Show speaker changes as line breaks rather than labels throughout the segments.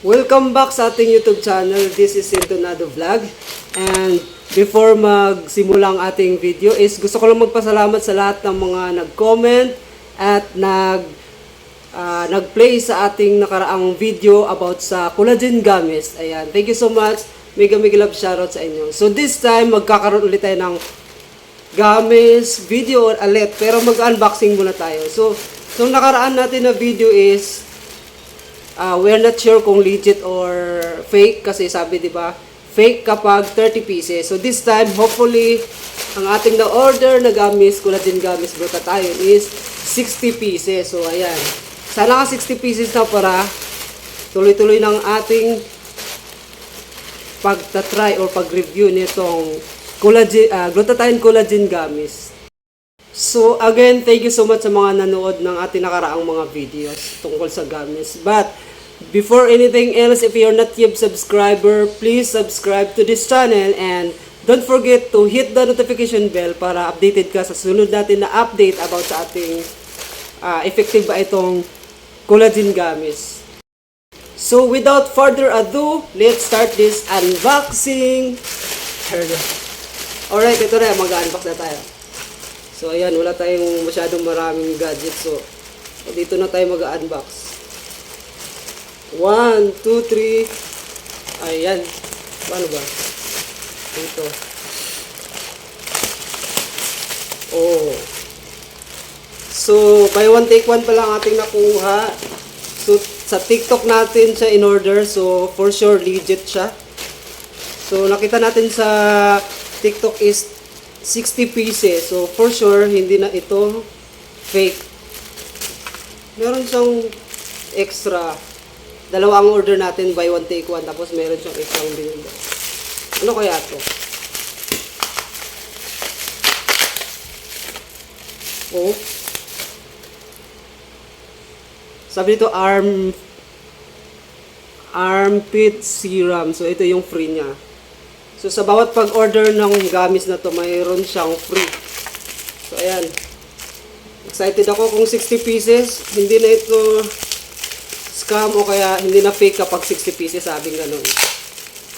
Welcome back sa ating YouTube channel. This is Sintonado Vlog. And before magsimula ang ating video is gusto ko lang magpasalamat sa lahat ng mga nag-comment at nag ah, nag-play sa ating nakaraang video about sa collagen gummies. Ayan, thank you so much. Mega mega love shoutout sa inyo. So this time magkakaroon ulit tayo ng gummies video ulit pero mag-unboxing muna tayo. So so nakaraan natin na video is uh, we're not sure kung legit or fake kasi sabi 'di ba fake kapag 30 pieces. So this time hopefully ang ating na order na gamis, collagen gamis glutathione is 60 pieces. So ayan. Sana ka 60 pieces na para tuloy-tuloy ng ating pagta-try or pag-review nitong collagen uh, glutathione collagen gamis. So again, thank you so much sa mga nanood ng ating nakaraang mga videos tungkol sa gamis. But before anything else, if you're not yet subscriber, please subscribe to this channel and don't forget to hit the notification bell para updated ka sa sunod natin na update about sa ating ah, effective ba itong collagen gamis. So without further ado, let's start this unboxing. Alright, ito na, mag-unbox na tayo. So ayan, wala tayong masyadong maraming gadgets. So, dito na tayo mag-unbox. 1, 2, 3. Ayan. Paano ba? Dito. Oh. So, buy one take one pa lang ating nakuha. So, sa TikTok natin siya in order. So, for sure, legit siya. So, nakita natin sa TikTok is 60 pieces. So, for sure, hindi na ito fake. Meron siyang extra. Dalawa ang order natin, buy one, take one. Tapos, meron siyang extra binili. Ano kaya to? Oh. Sabi dito, arm armpit serum. So, ito yung free niya. So, sa bawat pag-order ng gamis na to, mayroon siyang free. So, ayan. Excited ako kung 60 pieces. Hindi na ito scam o kaya hindi na fake kapag 60 pieces, sabing ganun.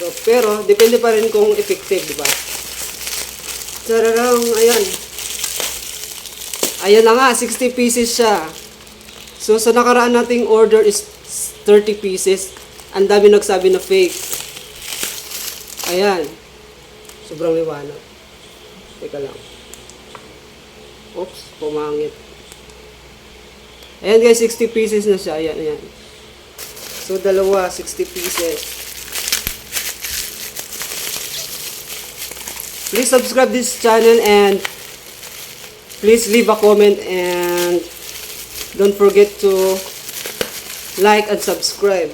So, pero, depende pa rin kung effective, di ba? Tararang, ayan. Ayan na nga, 60 pieces siya. So, sa nakaraan nating order is 30 pieces. Ang dami nagsabi na fake. Ayan. Sobrang liwanag. Teka lang. Oops, pumangit. Ayan guys, 60 pieces na siya. Ayan, ayan. So, dalawa, 60 pieces. Please subscribe this channel and please leave a comment and don't forget to like and subscribe.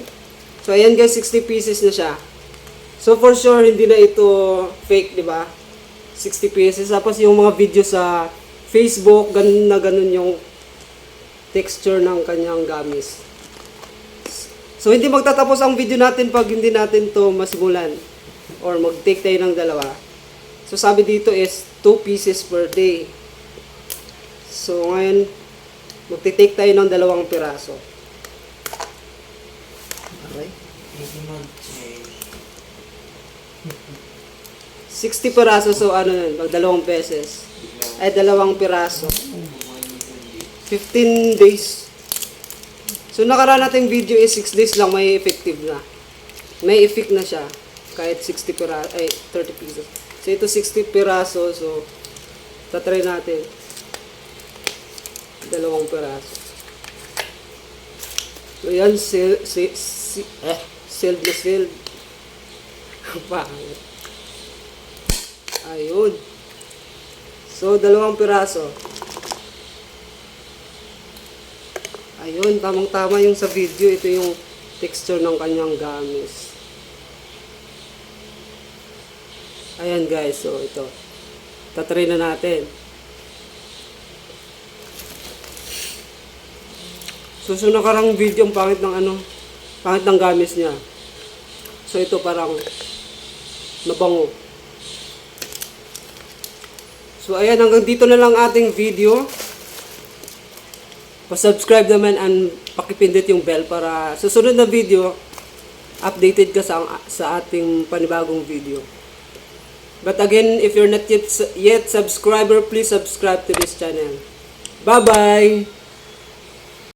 So, ayan guys, 60 pieces na siya. So, for sure, hindi na ito fake, di ba? 60 pieces. Tapos, yung mga video sa Facebook, ganun na ganun yung texture ng kanyang gamis. So, hindi magtatapos ang video natin pag hindi natin to masimulan. Or mag-take tayo ng dalawa. So, sabi dito is 2 pieces per day. So, ngayon, magte-take tayo ng dalawang piraso. Okay. 60 piraso, so ano yun, pag dalawang beses. Ay, dalawang piraso. 15 days. So, nakaraan nating video is 6 days lang, may effective na. May effect na siya. Kahit 60 piraso, ay, 30 pieces. So, ito 60 piraso, so, tatry natin. Dalawang piraso. So, yan, seal, si, si, eh, sealed na sealed. Pangit. Ayun. So, dalawang piraso. Ayun, tamang-tama yung sa video. Ito yung texture ng kanyang gamis. Ayan guys, so ito. Tatry na natin. So, sa nakarang video, ang pangit ng ano, pangit ng gamis niya. So, ito parang mabango. So, ayan, hanggang dito na lang ating video. Pa-subscribe naman and pakipindot yung bell para sa sunod na video, updated ka sa, sa ating panibagong video. But again, if you're not yet, yet subscriber, please subscribe to this channel. Bye-bye!